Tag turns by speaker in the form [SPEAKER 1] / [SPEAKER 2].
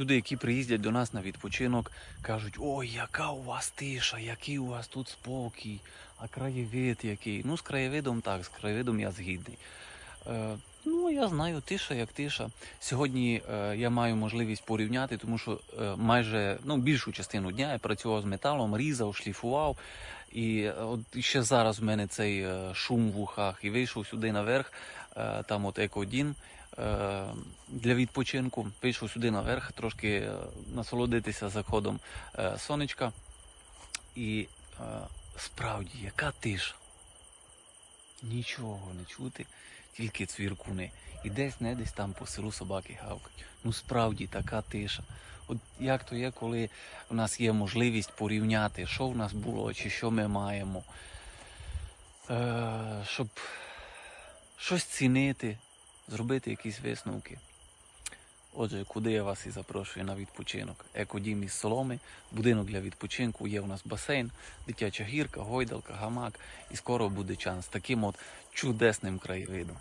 [SPEAKER 1] Люди, які приїздять до нас на відпочинок, кажуть: ой, яка у вас тиша, який у вас тут спокій, а краєвид який. Ну, з краєвидом так, з краєвидом я згідний. Ну, я знаю, тиша як тиша. Сьогодні е, я маю можливість порівняти, тому що е, майже ну, більшу частину дня я працював з металом, різав, шліфував. І е, от ще зараз в мене цей е, шум в ухах і вийшов сюди наверх, е, там от екодін е, для відпочинку. Вийшов сюди наверх, трошки е, насолодитися заходом е, сонечка. І е, справді, яка тиша. Нічого не чути, тільки цвіркуни. І десь не десь там по селу собаки гавкають. Ну справді така тиша. От як то є, коли в нас є можливість порівняти, що в нас було чи що ми маємо, е, щоб щось цінити, зробити якісь висновки. Отже, куди я вас і запрошую на відпочинок? Екодім із соломи, будинок для відпочинку, є у нас басейн, дитяча гірка, гойдалка, гамак. І скоро буде час з таким от чудесним краєвидом.